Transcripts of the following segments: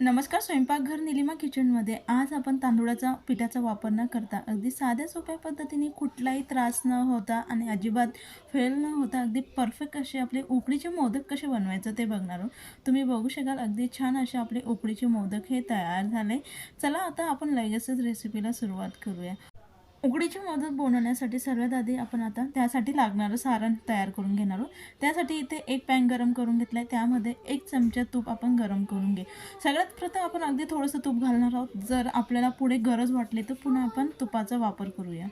नमस्कार स्वयंपाकघर निलिमा किचनमध्ये आज आपण तांदूळाचा पिठाचा वापर न करता अगदी साध्या सोप्या पद्धतीने कुठलाही त्रास न होता आणि अजिबात फेल न होता अगदी परफेक्ट असे आपले उकडीचे मोदक कसे बनवायचं ते बघणार आहोत. तुम्ही बघू शकाल अगदी छान असे आपले उकडीचे मोदक हे तयार झाले. चला आता आपण लगेचच रेसिपीला सुरुवात करूया. उकडीची मोदक बनवण्यासाठी सर्वात आधी आपण आता त्यासाठी लागणारं सारण तयार करून घेणार आहोत. त्यासाठी इथे एक पॅन गरम करून घेतला आहे त्यामध्ये एक चमचा तूप आपण गरम करून घे. सगळ्यात प्रथम आपण अगदी थोडंसं तूप घालणार आहोत. जर आपल्याला पुढे गरज वाटली तर पुन्हा आपण तुपाचा वापर करूया.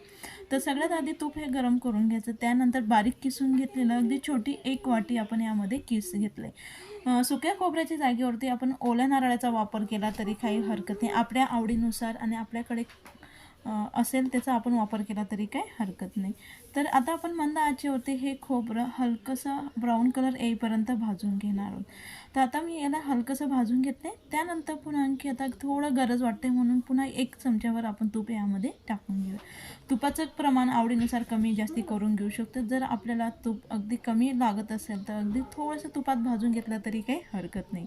तर सगळ्यात आधी तूप हे गरम करून घ्यायचं. त्यानंतर बारीक किसून घेतलेलं अगदी छोटी एक वाटी आपण यामध्ये किस घेतलं आहे सुक्या खोबऱ्याच्या जागेवरती आपण ओल्या नारळाचा वापर केला तरी काही हरकत नाही. आपल्या आवडीनुसार आणि आपल्याकडे असेल त्याचा आपण वापर केला तरी काय हरकत नाही. तर आता आपण मंद आचेवरती हे खोबरं हलकंसं ब्राऊन कलर येईपर्यंत भाजून घेणार आहोत. तर आता मी याला हलकंसं भाजून घेतले त्यानंतर पुन्हा आणखी आता थोडं गरज वाटते म्हणून पुन्हा एक चमच्यावर आपण तूप यामध्ये टाकून घेऊया. तुपाचं प्रमाण आवडीनुसार कमी जास्ती करून घेऊ शकतो. जर आपल्याला तूप अगदी कमी लागत असेल तर अगदी थोडंसं तुपात भाजून घेतलं तरी काही हरकत नाही.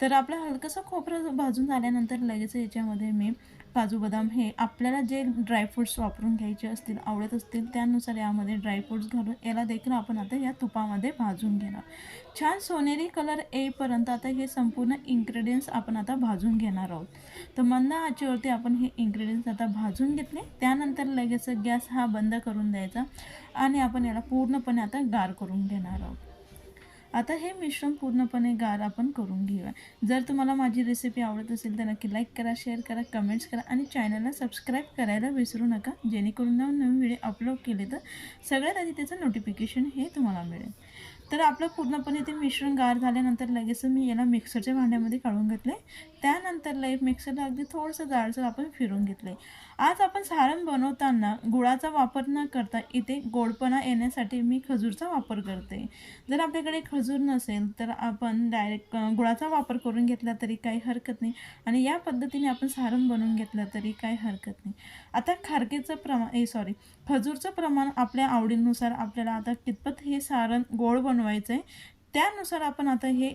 तर आपलं हलकंसं खोबरं भाजून झाल्यानंतर लगेच याच्यामध्ये मी काजू बदाम हे आपल्याला जे ड्रायफ्रूट्स वापरून घ्यायचे असतील आवडत असतील त्यानुसार यामध्ये ड्रायफ्रूट्स घालून याला देखील आपण आता या तुपामध्ये भाजून घेणार. छान सोनेरी कलर येईपर्यंत आता हे संपूर्ण इन्ग्रेडियंट्स आपण आता भाजून घेणार आहोत. तर मंद आचेवरती आपण हे इन्ग्रेडियंट्स आता भाजून घेतले. त्यानंतर लगेच गॅस हा बंद करून द्यायचा आणि आपण याला पूर्णपणे आता गार करून घेणार आहोत. आता हे मिश्रण पूर्णपणे गार आपण करून घेऊया. जर तुम्हाला माझी रेसिपी आवडत असेल तर नक्की लाईक करा शेअर करा कमेंट्स करा आणि चॅनलला सबस्क्राईब करायला विसरू नका. जेणेकरून नवीन नवीन व्हिडिओ अपलोड केले तर सगळ्यात आधी त्याचं नोटिफिकेशन हे तुम्हाला मिळेल. तर आपलं पूर्णपणे ते मिश्रण गार झाल्यानंतर लगेच मी याला मिक्सरच्या भांड्यामध्ये काढून घेतले त्यानंतर लई मिक्सरला अगदी थोडंसं जाडसर आपण फिरून घेतले आज आपण सारण बनवताना गुळाचा वापर न करता इथे गोडपणा येण्यासाठी मी खजूरचा वापर करते. जर आपल्याकडे खजूर नसेल तर आपण डायरेक्ट गुळाचा वापर करून घेतला तरी काही हरकत नाही. आणि या पद्धतीने आपण सारण बनवून घेतलं तरी काही हरकत नाही. आता खारकेचं प्रमाण ए सॉरी खजूरचं प्रमाण आपल्या आवडीनुसार आपल्याला आता कितपत हे सारण गोड बनवायचं आहे त्यानुसार आपण आता हे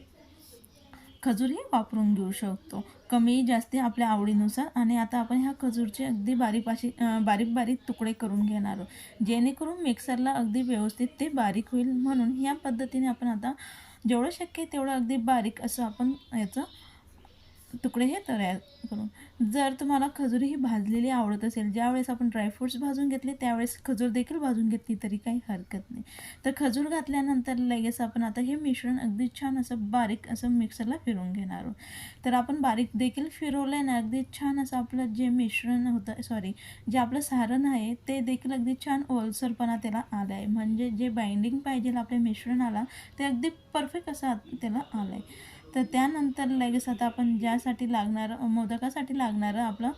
खजूरही वापरून घेऊ शकतो. कमी जास्ती आपल्या आवडीनुसार आणि आता आपण ह्या खजूरचे अगदी बारीक अं, बारीक बारीक तुकडे करून घेणार आहोत. जेणेकरून मिक्सरला अगदी व्यवस्थित ते बारीक होईल म्हणून ह्या पद्धतीने आपण आता जेवढं शक्य आहे तेवढं अगदी बारीक असं आपण याचं तुकडे हे तयार करून. जर तुम्हाला खजूर ही भाजलेली आवडत असेल ज्यावेळेस आपण ड्रायफ्रूट्स भाजून घेतले त्यावेळेस खजूर देखील भाजून घेतली तरी काही हरकत नाही. तर खजूर घातल्यानंतर लगेच आपण आता हे मिश्रण अगदी छान असं बारीक असं मिक्सरला फिरवून घेणार आहोत. तर आपण बारीक देखील फिरवलं आहे ना अगदी छान असं आपलं जे मिश्रण होतं सॉरी जे आपलं सारण आहे ते देखील अगदी छान ओलसरपणा त्याला आला आहे म्हणजे जे बाइंडिंग पाहिजे आपल्या मिश्रणाला ते अगदी परफेक्ट असं त्याला आलं आहे तर त्यानंतर लगेच आता आपण ज्यासाठी लागणारं मोदकासाठी लागणारं आपलं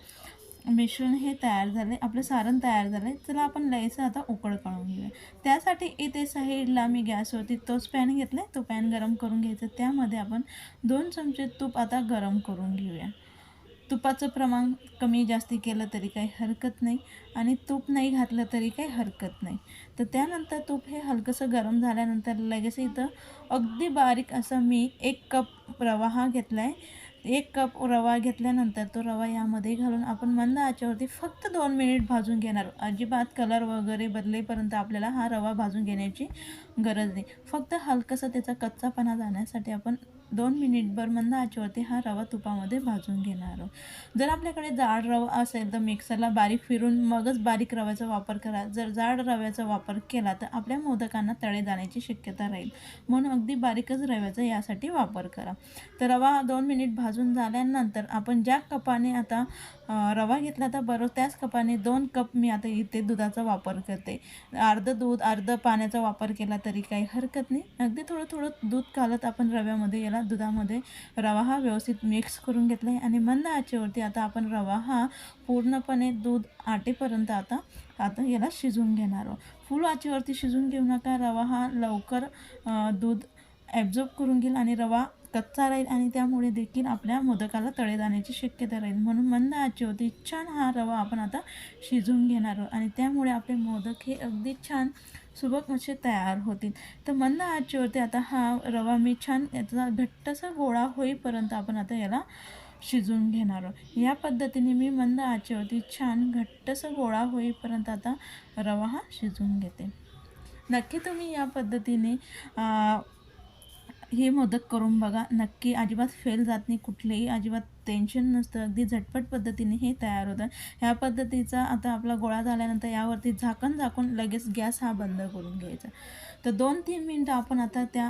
मिश्रण हे तयार झाले आपलं सारण तयार झालं चला आपण लगेच आता उकड काढून घेऊया. त्यासाठी इथे साईडला मी गॅसवरती तोच पॅन घेतला तो पॅन गरम करून घ्यायचा. त्यामध्ये आपण दोन चमचे तूप आता गरम करून घेऊया. तुपाचं प्रमाण कमी जास्ती केलं तरी काही हरकत नाही आणि तूप नाही घातलं तरी काही हरकत नाही. तर त्यानंतर तूप हे हलकंसं गरम झाल्यानंतर लगेच इथं अगदी बारीक असं मी एक कप रवा हा घेतला आहे एक कप रवा घेतल्यानंतर तो रवा यामध्ये घालून आपण मंद आचेवरती फक्त दोन मिनिट भाजून घेणार अजिबात कलर वगैरे बदलेपर्यंत आपल्याला हा रवा भाजून घेण्याची गरज नाही. फक्त हलकंसं त्याचा कच्चापणा जाण्यासाठी आपण दोन मिनिटभर मंद आचेवरती हा रवा तुपामध्ये भाजून घेणार आहोत. जर आपल्याकडे जाड रवा असेल तर मिक्सरला बारीक फिरून मगच बारीक रव्याचा वापर करा. जर जाड रव्याचा वापर केला तर आपल्या मोदकांना तळे जाण्याची शक्यता राहील. म्हणून अगदी बारीकच रव्याचा यासाठी वापर करा. तर रवा दोन मिनिट भाजून झाल्यानंतर आपण ज्या कपाने आता रवा घेतला तर बरोबर त्याच कपाने दोन कप मी आता इथे दुधाचा वापर करते. अर्धं दूध अर्धं पाण्याचा वापर केला तरी काही हरकत नाही. अगदी थोडं थोडं दूध घालत आपण रव्यामध्ये याला दुधामध्ये रवा हा व्यवस्थित मिक्स करून घेतला आहे आणि मंद आचेवरती आता आपण रवा हा पूर्णपणे दूध आटेपर्यंत आता आता याला शिजवून घेणार आहोत. फुल आचेवरती शिजवून घेऊ नका. रवा हा लवकर दूध ॲब्झॉर्ब करून घेईल आणि रवा कच्चा राहील आणि त्यामुळे देखील आपल्या मोदकाला तळे जाण्याची शक्यता राहील. म्हणून मंद आचेवरती छान हा रवा आपण आता शिजवून घेणार आहोत. आणि त्यामुळे आपले मोदक हे अगदी छान सुबक असे तयार होतील तर मंद आचेवरती आता हा रवा मी छान याचा घट्टसा गोळा होईपर्यंत आपण आता याला शिजवून घेणार आहोत. या पद्धतीने मी मंद आचेवरती छान घट्टसं गोळा होईपर्यंत आता रवा हा शिजवून घेते. नक्की तुम्ही या पद्धतीने हे मोदक करून बघा. नक्की अजिबात फेल जात नाही कुठलेही. अजिबात टेन्शन नसतं. अगदी झटपट पद्धतीने हे तयार होतं. ह्या पद्धतीचा आता आपला गोळा झाल्यानंतर यावरती झाकण झाकून लगेच गॅस हा बंद करून घ्यायचा. तर दोन तीन मिनटं आपण आता त्या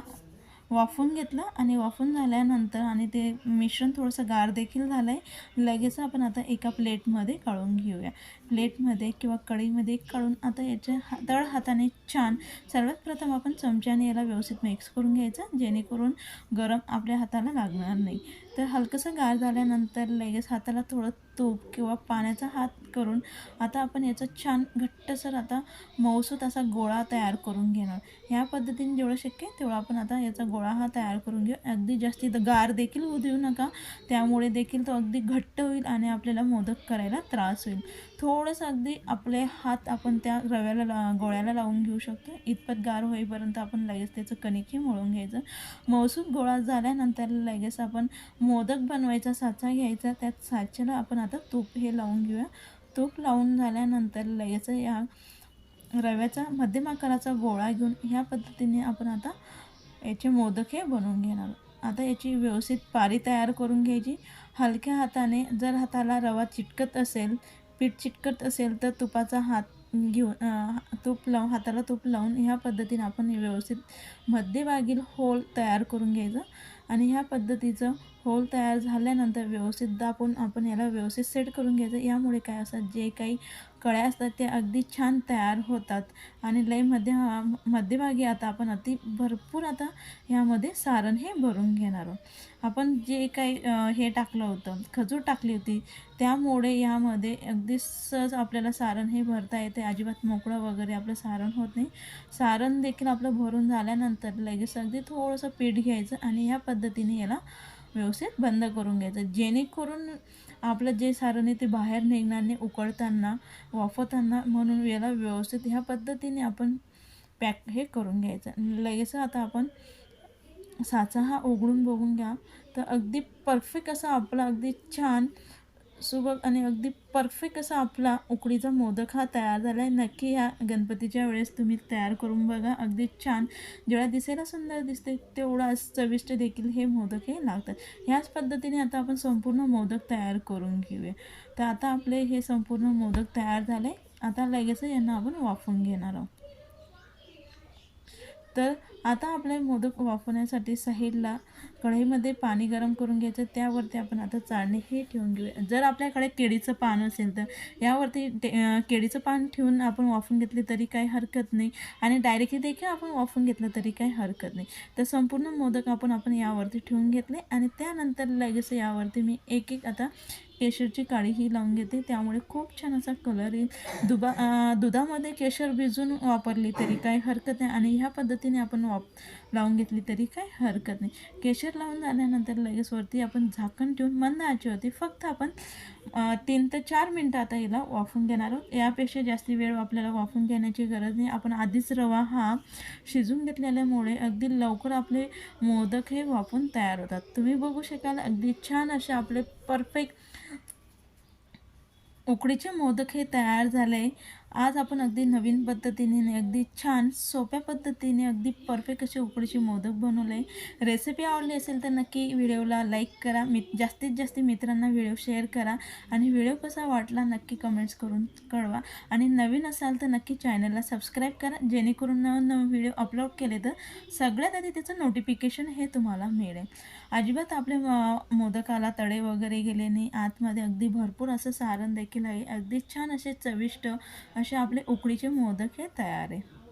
वाफून घेतलं आणि वाफून झाल्यानंतर आणि ते मिश्रण थोडंसं गार देखील झालं आहे लगेच आपण आता एका प्लेटमध्ये काढून घेऊया. प्लेटमध्ये किंवा कढईमध्ये काढून आता याच्या हा तळ हाताने छान सर्वात प्रथम आपण चमच्याने याला व्यवस्थित मिक्स करून घ्यायचं जेणेकरून गरम आपल्या हाताला लागणार नाही. तर हलकंसं गार झाल्यानंतर लगेच हाताला थोडं तूप किंवा पाण्याचा हात करून आता आपण याचा छान घट्टसर आता मऊसूत असा गोळा तयार करून घेणार. ह्या पद्धतीने जेवढं शक्य आहे आपण आता याचा गोळा हा तयार करून घेऊ. अगदी जास्ती गार देखील होऊ देऊ नका. त्यामुळे देखील तो अगदी घट्ट होईल आणि आपल्याला मोदक करायला त्रास होईल. थोडंसं अगदी आपले हात आपण त्या रव्याला ला गोळ्याला लावून घेऊ शकतो. इतपत गार होईपर्यंत आपण लगेच त्याचं कणिकही मळून घ्यायचं. मौसूद गोळा झाल्यानंतर लगेच आपण मोदक बनवायचा साचा घ्यायचा. त्यात साच्याला आपण आता तूप हे लावून घेऊया. तूप लावून झाल्यानंतर लगेच या रव्याचा मध्यम आकाराचा गोळा घेऊन ह्या पद्धतीने आपण आता याचे मोदक हे बनवून घेणार. आता याची व्यवस्थित पारी तयार करून घ्यायची. हलक्या हाताने जर हाताला रवा चिटकत असेल पीठ चिटकत असेल तर तुपाचा हात घेऊन तूप लावून हाताला तूप लावून ह्या पद्धतीने आपण व्यवस्थित मध्यभागील होल तयार करून घ्यायचं. आणि ह्या पद्धतीचं होल तयार झाल्यानंतर व्यवस्थित दाबून आपण याला व्यवस्थित सेट करून घ्यायचं. यामुळे काय असतात जे काही कळ्या असतात ते अगदी छान तयार होतात. आणि लयमध्ये हा मध्यभागी आता आपण अति भरपूर आता ह्यामध्ये सारण हे भरून घेणार आहोत. आपण जे काही हे टाकलं होतं खजूर टाकली होती त्यामुळे यामध्ये अगदी सहज आपल्याला सारण हे भरता येते. अजिबात मोकळं वगैरे आपलं सारण होत नाही. सारण देखील आपलं भरून झाल्यानंतर लगेच अगदी थोडंसं पीठ घ्यायचं आणि ह्या पद्धतीने याला व्यवस्थित बंद करून घ्यायचं. जेणेकरून आपलं जे सारण आहे ते बाहेर निघणार नाही उकळताना वाफवताना म्हणून याला व्यवस्थित ह्या पद्धतीने आपण पॅक हे करून घ्यायचं. लगेच आता आपण साचा हा उघडून बघून घ्या. तर अगदी परफेक्ट असा आपला अगदी छान सुबक आणि अगदी परफेक्ट असा आपला उकडीचा मोदक हा तयार झाला आहे नक्की ह्या गणपतीच्या वेळेस तुम्ही तयार करून बघा. अगदी छान. जेवढा दिसायला सुंदर दिसते तेवढा चविष्ट देखील हे मोदक हे लागतात. ह्याच पद्धतीने आता आपण संपूर्ण मोदक तयार करून घेऊया. तर आता आपले हे संपूर्ण मोदक तयार झाले. आता लगेच यांना आपण वाफवून घेणार आहोत. तर आता आपले मोदक वाफवण्यासाठी साईडला कढईमध्ये पाणी गरम करून घ्यायचं. त्यावरती आपण आता चाळणी हे ठेवून घेऊया. जर आपल्याकडे केळीचं पान असेल तर यावरती केळीचं पान ठेवून आपण वाफून घेतले तरी काही हरकत नाही. आणि डायरेक्टली देखील आपण वाफून घेतलं तरी काही हरकत नाही. तर संपूर्ण मोदक आपण आपण यावरती ठेवून घेतले. आणि त्यानंतर लगेच यावरती मी एक एक आता केशरची काळी ही लावून घेते. त्यामुळे खूप छान असा कलर येईल. दुबा दुधामध्ये केशर भिजून वापरली तरी काही हरकत नाही आणि ह्या पद्धतीने आपण वाप लावून घेतली तरी काही हरकत नाही. केशर लावून झाल्यानंतर लगेच वरती आपण झाकण ठेवून मंद होती फक्त आपण तीन ते चार मिनटं आता याला वाफून घेणार आहोत. यापेक्षा जास्ती वेळ आपल्याला वाफून घेण्याची गरज नाही. आपण आधीच रवा हा शिजून घेतलेल्यामुळे अगदी लवकर आपले मोदक हे वाफून तयार होतात. तुम्ही बघू शकाल अगदी छान असे आपले परफेक्ट उकडीचे मोदक हे तयार झाले. आज आपण अगदी नवीन पद्धतीने अगदी छान सोप्या पद्धतीने अगदी परफेक्ट असे उकडीचे मोदक बनवले. रेसिपी आवडली असेल तर नक्की व्हिडिओला लाईक करा. मी जास्तीत जास्त मित्रांना व्हिडिओ शेअर करा. आणि व्हिडिओ कसा वाटला नक्की कमेंट्स करून कळवा. आणि नवीन असाल तर नक्की चॅनलला सबस्क्राईब करा. जेणेकरून नवनवीन व्हिडिओ अपलोड केले तर सगळ्यात आधी त्याचं नोटिफिकेशन हे तुम्हाला मिळेल. अजिबात आपले मोदकाला तडे वगैरे गेले नाही. आतमध्ये अगदी भरपूर असं सारण देखील आहे. अगदी छान असे चविष्ट असे आपले उकडीचे मोदक हे तयार आहे.